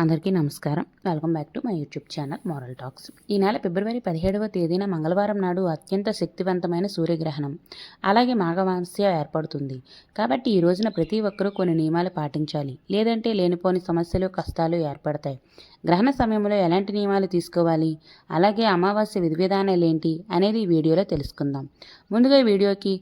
అందరికీ నమస్కారం. Welcome back to my YouTube channel moral talks. ఈ నెల ఫిబ్రవరి పదిహేడవ తేదీన మంగళవారం నాడు అత్యంత శక్తివంతమైన సూర్యగ్రహణం అలాగే మాఘవాంస్య ఏర్పడుతుంది. కాబట్టి ఈ రోజున ప్రతి ఒక్కరూ కొన్ని నియమాలు పాటించాలి. లేదంటే లేనిపోని సమస్యలు కష్టాలు ఏర్పడతాయి. గ్రహణ సమయంలో ఎలాంటి నియమాలు తీసుకోవాలి? అలాగే అమావాస్య విధి విధానాలు ఏంటి అనేది ఈ వీడియోలో తెలుసుకుందాం. ముందుగా ఈ వీడియోకి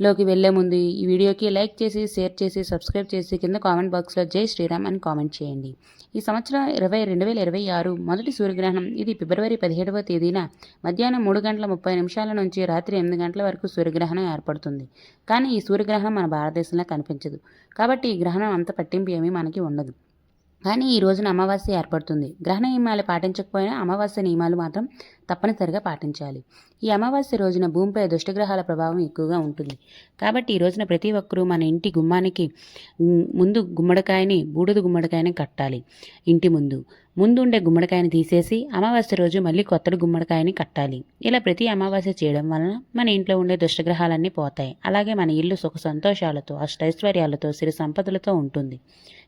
లోకి వెళ్ళే ముందు ఈ వీడియోకి లైక్ చేసి షేర్ చేసి సబ్స్క్రైబ్ చేసి కింద కామెంట్ బాక్స్లో జై శ్రీరామ్ అని కామెంట్ చేయండి. ఈ సంవత్సరం ఇరవై రెండు వేల ఇరవై ఆరు మొదటి సూర్యగ్రహణం. ఇది ఫిబ్రవరి పదిహేడవ తేదీన మధ్యాహ్నం మూడు గంటల ముప్పై నిమిషాల నుంచి రాత్రి ఎనిమిది గంటల వరకు సూర్యగ్రహణం ఏర్పడుతుంది. కానీ ఈ సూర్యగ్రహణం మన భారతదేశంలో కనిపించదు. కాబట్టి ఈ గ్రహణం అంత పట్టింపు ఏమీ మనకి ఉండదు. కానీ ఈ రోజున అమావాస్య ఏర్పడుతుంది. గ్రహణ నియమాలు పాటించకపోయినా అమావాస్య నియమాలు మాత్రం తప్పనిసరిగా పాటించాలి. ఈ అమావాస్య రోజున భూమిపై దుష్టగ్రహాల ప్రభావం ఎక్కువగా ఉంటుంది. కాబట్టి ఈ రోజున ప్రతి ఒక్కరూ మన ఇంటి గుమ్మానికి ముందు గుమ్మడికాయని బూడిద గుమ్మడికాయని కట్టాలి. ఇంటి ముందు. ముందు ఉండే గుమ్మడికాయని తీసేసి అమావాస్య రోజు మళ్ళీ కొత్తడు గుమ్మడికాయని కట్టాలి. ఇలా ప్రతి అమావాస్య చేయడం వలన మన ఇంట్లో ఉండే దుష్టగ్రహాలన్నీ పోతాయి. అలాగే మన ఇల్లు సుఖ సంతోషాలతో అష్టైశ్వర్యాలతో సిరి సంపదలతో ఉంటుంది.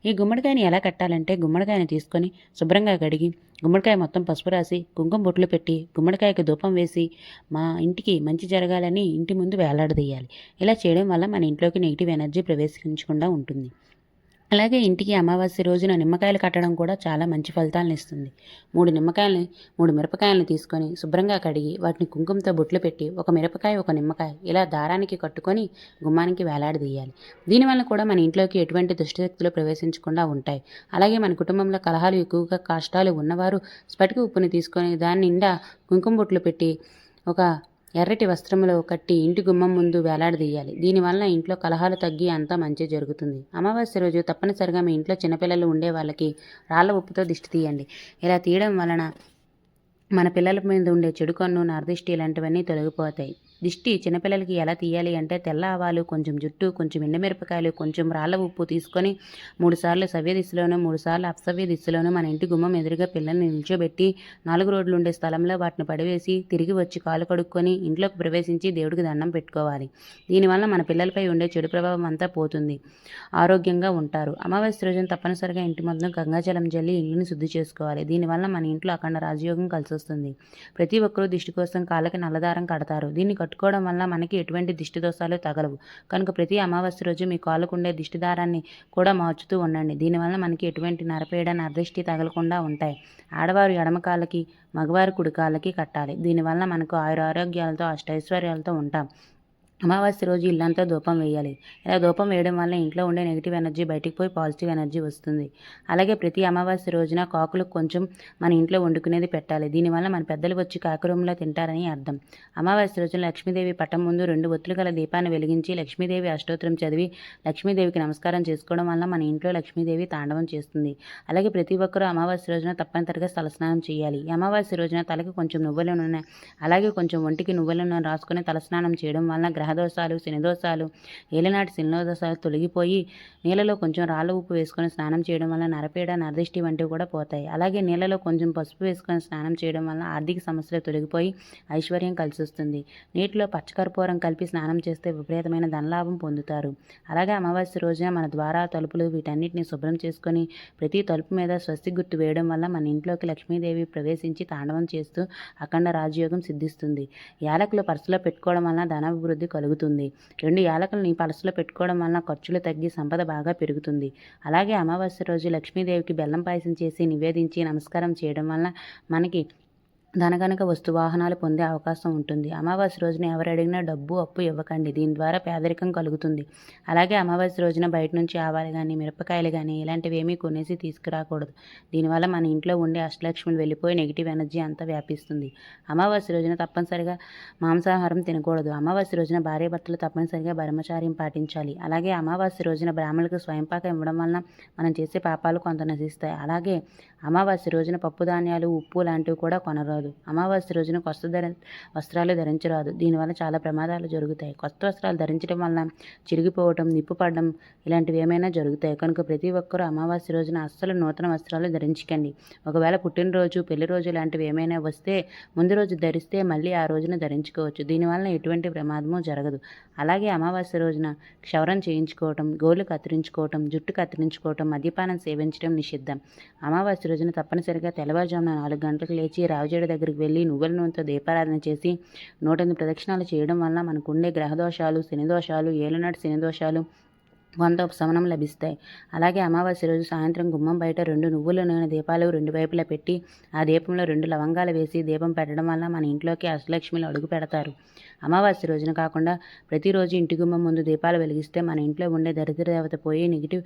ఈ గుమ్మడికాయని ఎలా కట్టాలంటే గుమ్మడికాయని తీసుకొని శుభ్రంగా కడిగి గుమ్మడికాయ మొత్తం పసుపు రాసి కుంకుమ బొట్లు పెట్టి గుమ్మడికాయకు ధూపం వేసి మా ఇంటికి మంచి జరగాలని ఇంటి ముందు వేలాడదీయాలి. ఇలా చేయడం వల్ల మన ఇంట్లోకి నెగిటివ్ ఎనర్జీ ప్రవేశించకుండా ఉంటుంది. అలాగే ఇంటికి అమావాస్య రోజున నిమ్మకాయలు కట్టడం కూడా చాలా మంచి ఫలితాలను ఇస్తుంది. మూడు నిమ్మకాయలని మూడు మిరపకాయలను తీసుకొని శుభ్రంగా కడిగి వాటిని కుంకుమతో బొట్లు పెట్టి ఒక మిరపకాయ ఒక నిమ్మకాయ ఇలా దారానికి కట్టుకొని గుమ్మానికి వేలాడదీయాలి. దీనివల్ల కూడా మన ఇంట్లోకి ఎటువంటి దుష్టశక్తులు ప్రవేశించకుండా ఉంటాయి. అలాగే మన కుటుంబంలో కలహాలు ఎక్కువగా కష్టాలు ఉన్నవారు స్పటిక ఉప్పుని తీసుకొని దాని నిండా కుంకుమ బొట్లు పెట్టి ఒక ఎర్రటి వస్త్రములో కట్టి ఇంటి గుమ్మం ముందు వేలాడదీయాలి. దీనివల్ల ఇంట్లో కలహాలు తగ్గి అంతా మంచి జరుగుతుంది. అమావాస్య రోజు తప్పనిసరిగా మీ ఇంట్లో చిన్నపిల్లలు ఉండే వాళ్ళకి రాళ్ళ ఉప్పుతో దిష్టి తీయండి. ఇలా తీయడం వలన మన పిల్లల మీద ఉండే చెడు కన్ను నార్దిష్టి ఇలాంటివన్నీ తొలగిపోతాయి. దిష్టి చిన్నపిల్లలకి ఎలా తీయాలి అంటే తెల్ల ఆవాలు కొంచెం జుట్టు కొంచెం ఎండమిరపకాయలు కొంచెం రాళ్ళ ఉప్పు తీసుకొని మూడుసార్లు సవ్య దిశలోనూ మూడుసార్లు అప్సవ్య దిశలోనూ మన ఇంటి గుమ్మం ఎదురుగా పిల్లల్ని నిల్చోబెట్టి నాలుగు రోడ్లు ఉండే స్థలంలో వాటిని పడివేసి తిరిగి వచ్చి కాలు కడుక్కొని ఇంట్లోకి ప్రవేశించి దేవుడికి దండం పెట్టుకోవాలి. దీనివల్ల మన పిల్లలపై ఉండే చెడు ప్రభావం అంతా పోతుంది. ఆరోగ్యంగా ఉంటారు. అమావాస్య రోజున తప్పనిసరిగా ఇంటి మొత్తం గంగాజలం జల్లి ఇల్లుని శుద్ధి చేసుకోవాలి. దీనివల్ల మన ఇంట్లో అఖండ రాజయోగం కలిసి వస్తుంది ప్రతి ఒక్కరూ దిష్టి కోసం కాళ్ళకి నల్లదారం కడతారు. దీన్ని కట్టుకోవడం వల్ల మనకి ఎటువంటి దిష్టి దోషాలు తగలవు. కనుక ప్రతి అమావాస్య రోజు మీ కాళ్ళకుండే దిష్టి దారాన్ని కూడా మార్చుతూ ఉండండి. దీనివల్ల మనకి ఎటువంటి నరపేడ నరదిష్టి తగలకుండా ఉంటాయి. ఆడవారు ఎడమ కాళ్ళకి మగవారి కుడి కాళ్ళకి కట్టాలి. దీనివల్ల మనకు ఆయురారోగ్యాలతో అష్టైశ్వర్యాలతో ఉంటాం. అమావాస్య రోజు ఇల్లంతా ధూపం వేయాలి. ఇలా ధూపం వేయడం వల్ల ఇంట్లో ఉండే నెగిటివ్ ఎనర్జీ బయటికి పోయి పాజిటివ్ ఎనర్జీ వస్తుంది. అలాగే ప్రతి అమావాస్య రోజున కాకులకు కొంచెం మన ఇంట్లో వండుకునేది పెట్టాలి. దీనివల్ల మన పెద్దలు వచ్చి కాకురంలో తింటారని అర్థం. అమావాస్య రోజున లక్ష్మీదేవి పట్టం ముందు రెండు ఒత్తులు గల దీపాన్ని వెలిగించి లక్ష్మీదేవి అష్టోత్తరం చదివి లక్ష్మీదేవికి నమస్కారం చేసుకోవడం వల్ల మన ఇంట్లో లక్ష్మీదేవి తాండవం చేస్తుంది. అలాగే ప్రతి ఒక్కరూ అమావాస్య రోజున తప్పనిసరిగా తలస్నానం చేయాలి. ఈ అమావాస్య రోజున తలకి కొంచెం నువ్వుల నూనె అలాగే కొంచెం ఒంటికి నువ్వుల నూనె రాసుకొని తలస్నానం చేయడం వల్ల గ్రహ గ్రహదోషాలు శనిదోషాలు ఏలినాటి శనిదోషాలు తొలగిపోయి నీళ్ళలో కొంచెం రాళ్ళ ఉప్పు వేసుకొని స్నానం చేయడం వల్ల నరపీడ నరదిష్టి వంటివి కూడా పోతాయి. అలాగే నీళ్ళలో కొంచెం పసుపు వేసుకొని స్నానం చేయడం వల్ల ఆర్థిక సమస్యలు తొలగిపోయి ఐశ్వర్యం కలిసి వస్తుంది నీటిలో పచ్చకర్పూరం కలిపి స్నానం చేస్తే విపరీతమైన ధనలాభం పొందుతారు. అలాగే అమావాస్య రోజున మన ద్వారా తలుపులు వీటన్నిటిని శుభ్రం చేసుకొని ప్రతి తలుపు మీద స్వస్తి గుర్తు వేయడం వల్ల మన ఇంట్లోకి లక్ష్మీదేవి ప్రవేశించి తాండవం చేస్తూ అఖండ రాజయోగం సిద్ధిస్తుంది. యాలకులు పర్సులో పెట్టుకోవడం వల్ల ధనాభివృద్ధి కలుగుతుంది. రెండు యాలకులని పలసలో పెట్టుకోవడం వలన ఖర్చులు తగ్గి సంపద బాగా పెరుగుతుంది. అలాగే అమావాస్య రోజు లక్ష్మీదేవికి బెల్లం పాయసం చేసి నివేదించి నమస్కారం చేయడం వలన మనకి ధనగనక వస్తు వాహనాలు పొందే అవకాశం ఉంటుంది. అమావాస్య రోజున ఎవరు అడిగినా డబ్బు అప్పు ఇవ్వకండి. దీని ద్వారా పేదరికం కలుగుతుంది. అలాగే అమావాస్య రోజున బయట నుంచి ఆవాలు కానీ మిరపకాయలు కానీ ఇలాంటివి ఏమీ కొనేసి తీసుకురాకూడదు. దీనివల్ల మన ఇంట్లో ఉండే అష్టలక్ష్మిని వెళ్ళిపోయి నెగిటివ్ ఎనర్జీ అంతా వ్యాపిస్తుంది. అమావాస్య రోజున తప్పనిసరిగా మాంసాహారం తినకూడదు. అమావాస్య రోజున భార్యభర్తలు తప్పనిసరిగా బ్రహ్మచార్యం పాటించాలి. అలాగే అమావాస్య రోజున బ్రాహ్మణులకు స్వయంపాకం ఇవ్వడం వలన మనం చేసే పాపాలు కొంత నశిస్తాయి. అలాగే అమావాస్య రోజున పప్పు ధాన్యాలు ఉప్పు లాంటివి కూడా కొనరాదు. వస్త్రాలు. అమావాస్య రోజున కొత్త ధర వస్త్రాలు ధరించరాదు. దీనివల్ల చాలా ప్రమాదాలు జరుగుతాయి. కొత్త వస్త్రాలు ధరించడం వల్ల చిరిగిపోవటం నిప్పు పడడం ఇలాంటివి ఏమైనా జరుగుతాయి. కనుక ప్రతి ఒక్కరూ అమావాస్య రోజున అస్సలు నూతన వస్త్రాలు ధరించకండి. ఒకవేళ పుట్టినరోజు పెళ్ళి రోజు లాంటివి ఏమైనా వస్తే ముందు రోజు ధరిస్తే మళ్ళీ ఆ రోజున ధరించుకోవచ్చు. దీనివల్ల ఎటువంటి ప్రమాదము జరగదు. అలాగే అమావాస్య రోజున క్షవరం చేయించుకోవటం గోళ్ళు కత్తిరించుకోవటం జుట్టు కత్తిరించుకోవటం మద్యపానం సేవించడం నిషిద్ధం. అమావాస్య రోజున తప్పనిసరిగా తెల్లవారుజామున నాలుగు గంటలకు లేచి రావుజేడు దగ్గరికి వెళ్ళి నువ్వుల నూనెతో దీపారాధన చేసి నూటెనిమిది ప్రదక్షిణాలు చేయడం వల్ల మనకుండే గ్రహదోషాలు శనిదోషాలు ఏలనాటి శనిదోషాలు కొంత ఉపశమనం లభిస్తాయి. అలాగే అమావాస్య రోజు సాయంత్రం గుమ్మం బయట రెండు నువ్వుల నూనె దీపాలు రెండు వైపులా పెట్టి ఆ దీపంలో రెండు లవంగాలు వేసి దీపం పెట్టడం వల్ల మన ఇంట్లోకి అష్టలక్ష్మిలు అడుగు పెడతారు. అమావాస్య రోజున కాకుండా ప్రతిరోజు ఇంటి గుమ్మం ముందు దీపాలు వెలిగిస్తే మన ఇంట్లో ఉండే దరిద్ర దేవత పోయి నెగిటివ్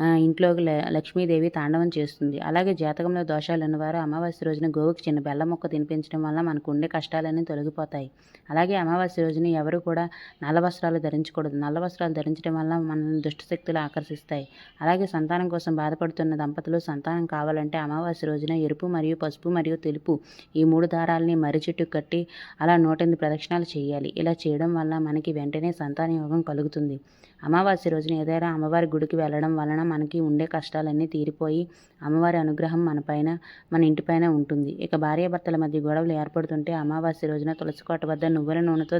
ఇంట్లోకి ల- లక్ష్మీదేవి తాండవం చేస్తుంది. అలాగే జాతకంలో దోషాలు ఉన్నవారు అమావాస్య రోజున గోవుకి చిన్న బెల్ల మొక్క తినిపించడం వల్ల మనకు ఉండే కష్టాలన్నీ తొలగిపోతాయి. అలాగే అమావాస్య రోజున ఎవరు కూడా నల్ల వస్త్రాలు ధరించకూడదు. నల్ల వస్త్రాలు ధరించడం వల్ల మన దుష్టశక్తులు ఆకర్షిస్తాయి. అలాగే సంతానం కోసం బాధపడుతున్న దంపతులు సంతానం కావాలంటే అమావాస్య రోజున ఎరుపు మరియు పసుపు మరియు తెలుపు ఈ మూడు దారాలని మర్రి చెట్టు కట్టి అలా నూటెనిమిది ప్రదక్షిణాలు చేయాలి. ఇలా చేయడం వల్ల మనకి వెంటనే సంతాన యోగం కలుగుతుంది. అమావాస్య రోజున ఏదైనా అమ్మవారి గుడికి వెళ్ళడం వలన మనకి ఉండే కష్టాలన్నీ తీరిపోయి అమ్మవారి అనుగ్రహం మన పైన మన ఇంటిపైన ఉంటుంది. ఇక భార్యాభర్తల మధ్య గొడవలు ఏర్పడుతుంటే అమావాస్య రోజున తులసి కోట వద్ద నువ్వుల నూనెతో